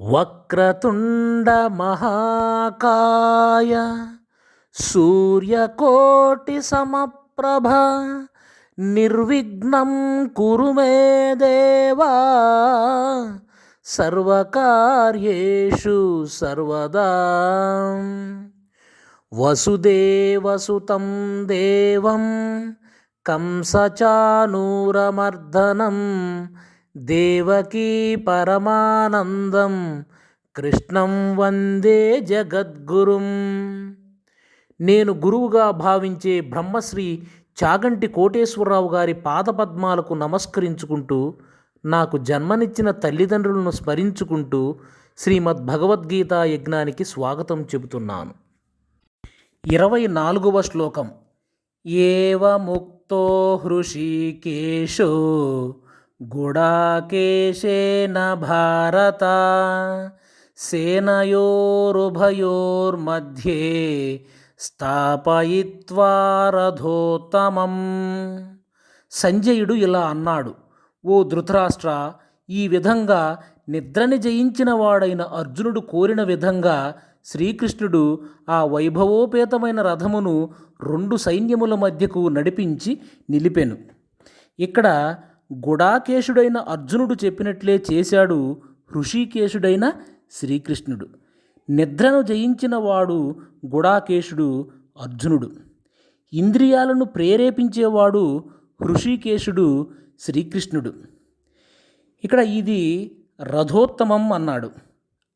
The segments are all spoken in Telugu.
వక్రతుండ మహాకాయ సూర్యకోటి సమప్రభ నిర్విఘ్నం కురు మే దేవా సర్వకార్యేషు సర్వదా. వసుదేవసుతం దేవం కంసచానూరమర్దనం దేవకీ పరమానందం కృష్ణం వందే జగద్గురుం. నేను గురువుగా భావించే బ్రహ్మశ్రీ చాగంటి కోటేశ్వరరావు గారి పాదపద్మాలకు నమస్కరించుకుంటూ నాకు జన్మనిచ్చిన తల్లిదండ్రులను స్మరించుకుంటూ శ్రీమద్ భగవద్గీత యజ్ఞానికి స్వాగతం చెబుతున్నాను. ఇరవై నాలుగవ శ్లోకం. ఏవ ముక్తో హృషికేశో గుడాకేశేన భారత సేనయోరుభయోర్మధ్యే స్థాపయిత్వా రథోత్తమం సంజయుడు ఇలా అన్నాడు ఓ ధృతరాష్ట్ర ఈ విధంగా నిద్రని జయించినవాడైన అర్జునుడు కోరిన విధంగా శ్రీకృష్ణుడు ఆ వైభవోపేతమైన రథమును రెండు సైన్యముల మధ్యకు నడిపించి నిలిపెను. ఇక్కడ గుడాకేశుడైన అర్జునుడు చెప్పినట్లే చేశాడు హృషికేశుడైన శ్రీకృష్ణుడు. నిద్రను జయించిన వాడు గుడాకేశుడు అర్జునుడు. ఇంద్రియాలను ప్రేరేపించేవాడు హృషికేశుడు శ్రీకృష్ణుడు. ఇక్కడ ఇది రథోత్తమం అన్నాడు.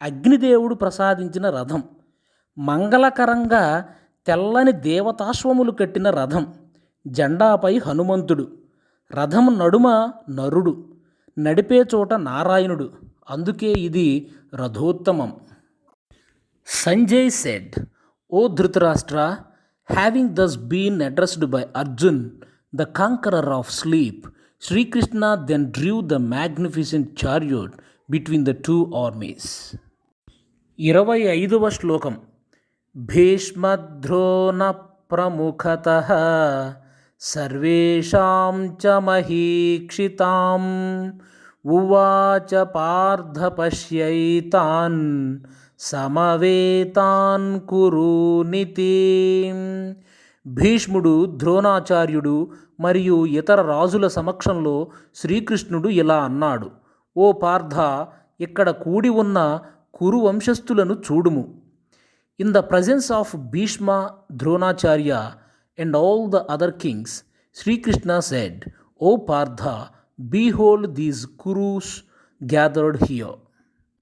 అగ్నిదేవుడు ప్రసాదించిన రథం. మంగళకరంగా తెల్లని దేవతాశ్వములు కట్టిన రథం. జెండాపై హనుమంతుడు. రథం నడుమ నరుడు నడిపే చోట నారాయణుడు అందుకే ఇది రథోత్తమం. Sanjay said O Dhritarashtra having thus been addressed by Arjun the conqueror of sleep Shri Krishna then drove the magnificent chariot between the two armies ఇరవై ఐదవ శ్లోకం. భీష్మద్రోణ ప్రముఖత సర్వేషాం చ మహీక్షితాం ఉవాచ పార్థ పశ్యైతాన్ సమవేతాన్ కురునితి భీష్ముడు ద్రోణాచార్యుడు మరియు ఇతర రాజుల సమక్షంలో శ్రీకృష్ణుడు ఇలా అన్నాడు ఓ పార్థ ఇక్కడ కూడి ఉన్న కురు వంశస్థులను చూడుము. In the presence of Bhishma Dronacharya and all the other kings, Sri Krishna said, O Partha, behold these Kurus gathered here.